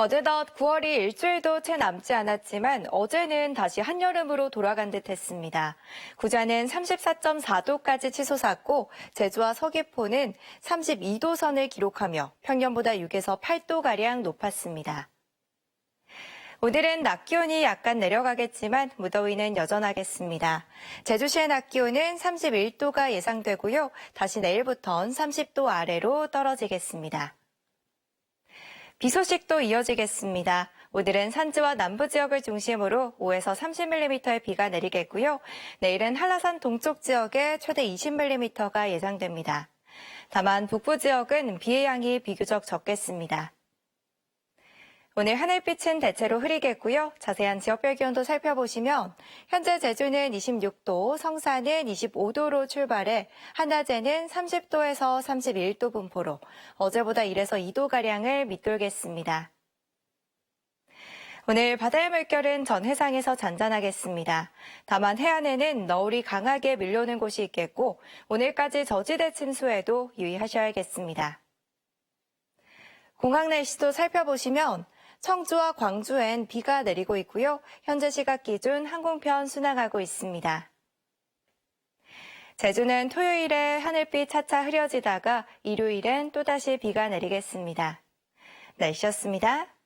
어제덧 9월이 일주일도 채 남지 않았지만 어제는 다시 한여름으로 돌아간 듯 했습니다. 구자는 34.4도까지 치솟았고 제주와 서귀포는 32도 선을 기록하며 평년보다 6에서 8도가량 높았습니다. 오늘은 낮 기온이 약간 내려가겠지만 무더위는 여전하겠습니다. 제주시의 낮 기온은 31도가 예상되고요. 다시 내일부턴 30도 아래로 떨어지겠습니다. 비 소식도 이어지겠습니다. 오늘은 산지와 남부 지역을 중심으로 5에서 30mm의 비가 내리겠고요. 내일은 한라산 동쪽 지역에 최대 20mm가 예상됩니다. 다만 북부 지역은 비의 양이 비교적 적겠습니다. 오늘 하늘빛은 대체로 흐리겠고요. 자세한 지역별 기온도 살펴보시면 현재 제주는 26도, 성산은 25도로 출발해 한낮에는 30도에서 31도 분포로 어제보다 1에서 2도가량을 밑돌겠습니다. 오늘 바다의 물결은 전 해상에서 잔잔하겠습니다. 다만 해안에는 너울이 강하게 밀려오는 곳이 있겠고 오늘까지 저지대 침수에도 유의하셔야겠습니다. 공항 날씨도 살펴보시면 청주와 광주엔 비가 내리고 있고요. 현재 시각 기준 항공편 순항하고 있습니다. 제주는 토요일에 하늘빛 차차 흐려지다가 일요일엔 또다시 비가 내리겠습니다. 날씨였습니다.